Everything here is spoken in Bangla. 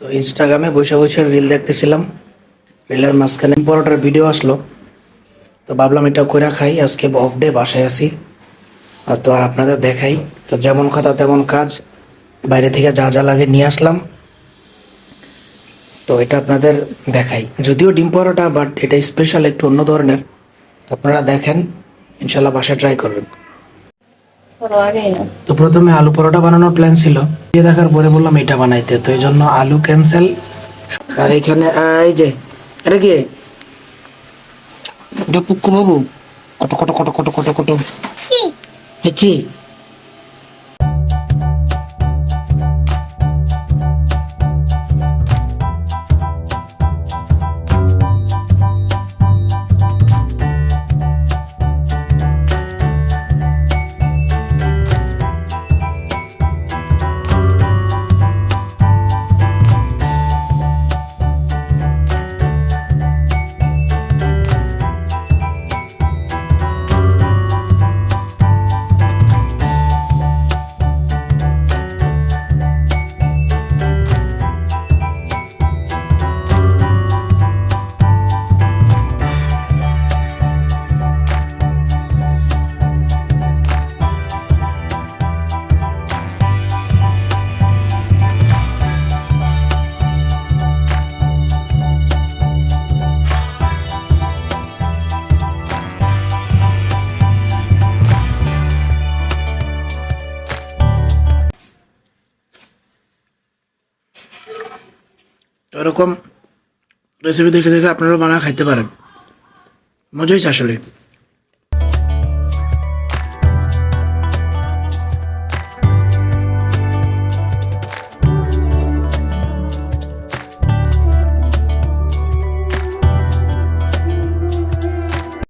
তো ইনস্টাগ্রামে বসে বসে রিল দেখতেছিলাম। রিলের মাঝখানে পরোটার ভিডিও আসলো। তো ভাবলাম এটা করে খাই, আজকে অফ ডে বাসায় আর তো আর আপনাদের দেখাই। তো যেমন কথা তেমন কাজ। বাইরে থেকে যা যা লাগে নিয়ে আসলাম। তো এটা আপনাদের দেখাই। যদিও ডিম পরোটা বাট এটা স্পেশাল একটু অন্য ধরনের। আপনারা দেখেন, ইনশাল্লাহ বাসায় ট্রাই করবেন। তো প্রথমে আলু পরোটা বানানোর প্ল্যান ছিল। বিয়ে দেখার পরে বললাম এটা বানাইতে। তো এই জন্য আলু ক্যান্সেল আর এখানে এই যে এটা কি? এটা পুক্কু বাবু কত কত কত কত কত কত হেচি এরকম রেসিপি দেখে দেখে আপনারাও বানা খাইতে পারেন। মজাই আসলে।